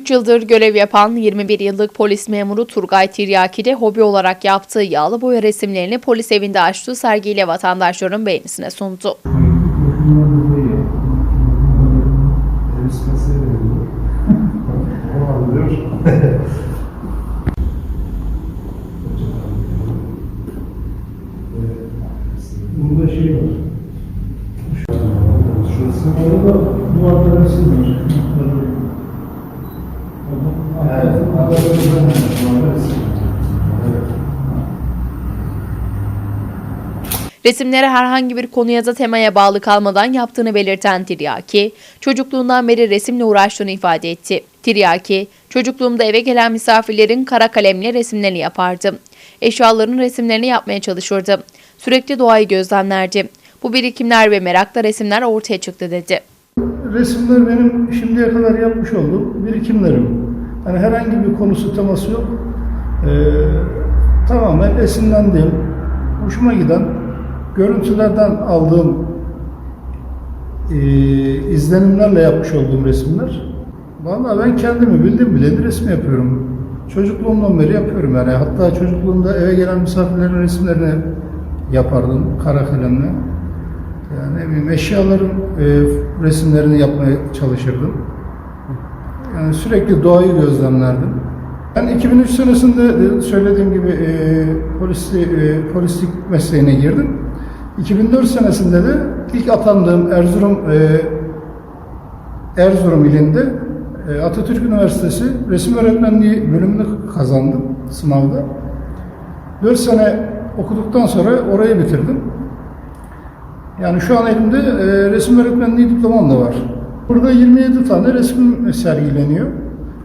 3 yıldır görev yapan 21 yıllık polis memuru Turgay Tiryaki de hobi olarak yaptığı yağlı boya resimlerini polis evinde açtığı sergiyle vatandaşların beğenisine sundu. Bunda şey var. Şurası. Orada duvarda resim var. Resimleri herhangi bir konu ya da temaya bağlı kalmadan yaptığını belirten Tiryaki, çocukluğundan beri resimle uğraştığını ifade etti. Tiryaki, çocukluğumda eve gelen misafirlerin kara kalemle resimlerini yapardım. Eşyaların resimlerini yapmaya çalışırdım. Sürekli doğayı gözlemlerdim. Bu birikimler ve merakla resimler ortaya çıktı dedi. Resimler benim şimdiye kadar yapmış olduğum birikimlerim. Hani herhangi bir konusu teması yok. Ee, tamamen esinlendiğim, hoşuma giden görüntülerden aldığım e, izlenimlerle yapmış olduğum resimler. Vallahi ben kendimi bildim bileli resim yapıyorum. Çocukluğumdan beri yapıyorum yani. Hatta çocukluğumda eve gelen misafirlerin resimlerini yapardım kara kalemle. Yani ne bileyim eşyaların e, resimlerini yapmaya çalışırdım. Yani sürekli doğayı gözlemlerdim. Ben 2003 senesinde de söylediğim gibi e, polisli, e, polislik mesleğine girdim. 2004 senesinde de ilk atandığım Erzurum e, Erzurum ilinde e, Atatürk Üniversitesi resim öğretmenliği bölümünü kazandım sınavda. 4 sene okuduktan sonra orayı bitirdim. Yani şu an elimde e, resim öğretmenliği diplomam da var. Burada 27 tane resim sergileniyor.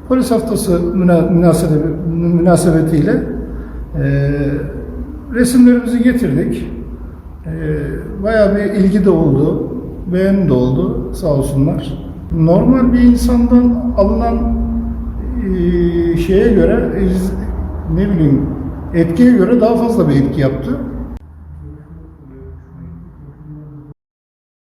Polis haftası müna- münasebe- münasebetiyle e, resimlerimizi getirdik. E, bayağı bir ilgi de oldu, beğeni de oldu sağ olsunlar. Normal bir insandan alınan e, şeye göre, iz- ne bileyim, etkiye göre daha fazla bir etki yaptı.